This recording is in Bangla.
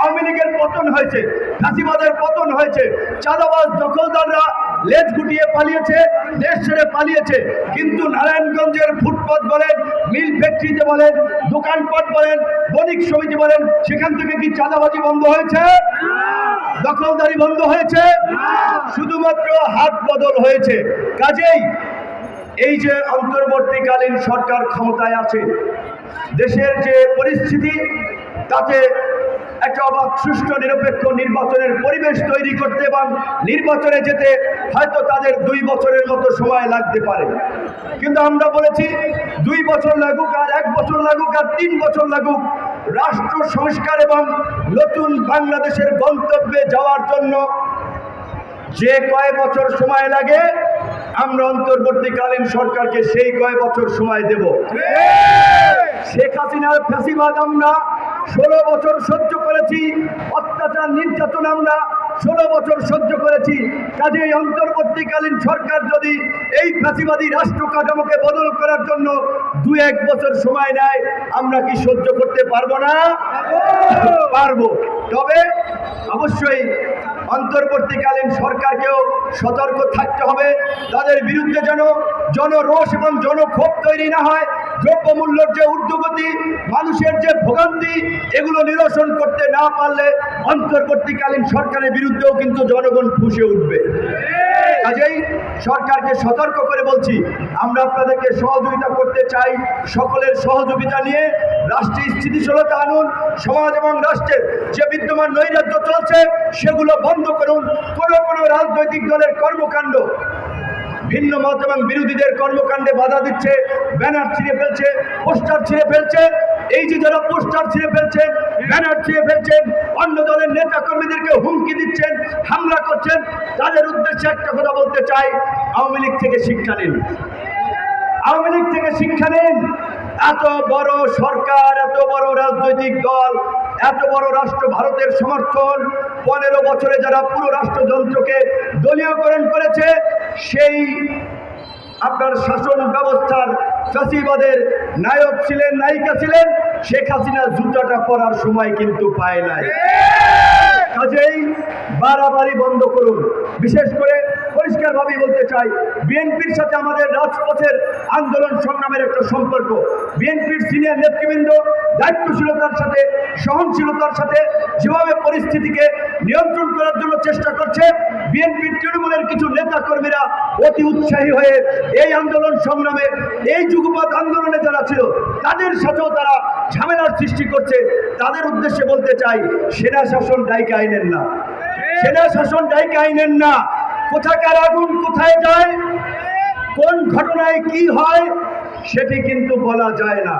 আওয়ামী লীগের পতন হয়েছে ফাঁসিবাদের পতন হয়েছে, চাঁদাবাজ দখলদাররা লেজ গুটিয়ে পালিয়েছে, দেশ ছেড়ে পালিয়েছে। কিন্তু নারায়ণগঞ্জের ফুটপথ বলেন, মিল ফ্যাক্টরিতে বলেন, দোকানপাট বলেন, বণিক সমিতি বলেন, সেখান থেকে কি চাঁদাবাজি বন্ধ হয়েছে? দখলদারি বন্ধ হয়েছে? শুধুমাত্র হাত বদল হয়েছে। কাজেই এই যে অন্তর্বর্তীকালীন সরকার ক্ষমতায় আছে, দেশের যে পরিস্থিতি, তাতে একটা অবাধ সুষ্ঠু নিরপেক্ষ নির্বাচনের পরিবেশ তৈরি করতে এবং নির্বাচনে যেতে হয়তো তাদের দুই বছরের মতো সময় লাগতে পারে। কিন্তু আমরা বলেছি দুই বছর লাগুক আর এক বছর লাগুক আর তিন বছর লাগুক রাষ্ট্র সংস্কার এবং নতুন বাংলাদেশের গন্তব্যে যাওয়ার জন্য যে কয় বছর সময় লাগে আমরা অন্তর্বর্তীকালীন সরকারকে সেই কয় বছর সময় দেব। শেখ হাসিনার ফ্যাসিবাদ আমরা ষোলো বছর সহ্য করেছি। অত্যাচার, নির্যাতন আমরা ষোলো বছর সহ্য করেছি। কাজেই অন্তর্বর্তীকালীন সরকার যদি এই ফ্যাসিবাদী রাষ্ট্র কাঠামোকে বদল করার জন্য দু এক বছর সময় নেয়, আমরা কি সহ্য করতে পারব না? পারব। তবে অবশ্যই অন্তর্বর্তীকালীন সরকারকেও সতর্ক থাকতে হবে। তাদের বিরুদ্ধে যেন জনরোষ এবং জনক্ষোভ তৈরি না হয় দ্রব্যমূল্যের যে ঊর্ধ্বগতি, মানুষের যে ভোগান্তি, এগুলো নিরসন করতে না পারলে অন্তর্বর্তীকালীন সরকারের বিরুদ্ধেও কিন্তু জনগণ ফুসে উঠবে। কাজেই সরকারকে সতর্ক করে বলছি, আমরা আপনাদেরকে সহযোগিতা করতে চাই সকলের সহযোগিতা নিয়ে রাষ্ট্রে স্থিতিশীলতা আনুন, সমাজ এবং রাষ্ট্রের যে বিদ্যমান নৈরাজ্য চলছে, সেগুলো বন্ধ করুন। কোনো কোনো রাজনৈতিক দলের কর্মকাণ্ড ভিন্ন মত এবং বিরোধীদের কর্মকাণ্ডে বাধা দিচ্ছে, ব্যানার ছিঁড়ে ফেলছে, পোস্টার ছিঁড়ে ফেলছে। এই যে যারা পোস্টার ছিঁড়ে ফেলছেন, ব্যানার ছিঁড়ে ফেলছেন, অন্য দলের নেতা কর্মীদেরকে হুমকি দিচ্ছেন, হামলা করছেন, তাদের উদ্দেশ্যে একটা কথা বলতে চাই, আওয়ামী লীগ থেকে শিক্ষা নিন। আওয়ামী লীগ থেকে শিক্ষা নিন। এত বড় সরকার, এত বড় রাজনৈতিক দল, এত বড় রাষ্ট্র ভারতের সমর্থন, পনেরো বছরে যারা পুরো রাষ্ট্রযন্ত্রকে দলীয়করণ করেছে সেই আপনার শাসন ব্যবস্থার চাষিবাদের নায়ক ছিলেন, নায়িকা ছিলেন, শেখ হাসিনা জুতাটা পরার সময় কিন্তু পায় নাই। কাজেই বাড়াবাড়ি বন্ধ করুন। বিশেষ করে পরিষ্কারভাবে বলতে চাই, বিএনপির সাথে আমাদের রাজপথের আন্দোলন সংগ্রামের একটা সম্পর্ক। বিএনপির সিনিয়র নেতৃবৃন্দ দায়িত্বশীলতার সাথে, সহনশীলতার সাথে যেভাবে পরিস্থিতিকে নিয়ন্ত্রণ করার জন্য চেষ্টা করছে, বিএনপির তৃণমূলের কিছু নেতা কর্মীরা অতি উৎসাহী হয়ে এই আন্দোলন সংগ্রামে, এই যুগপৎ আন্দোলনে যারা ছিল, তাদের সাথেও তারা ঝামেলার সৃষ্টি করছে, তাদের উদ্দেশ্যে বলতে চাই, সেনা শাসন ডাইকে আইনেন না। সেনা শাসন ডাইকে আইনেন না। কোথাকার আগুন কোথায় যায়? কোন ঘটনায় কি হয়? সেটি কিন্তু বলা যায় না।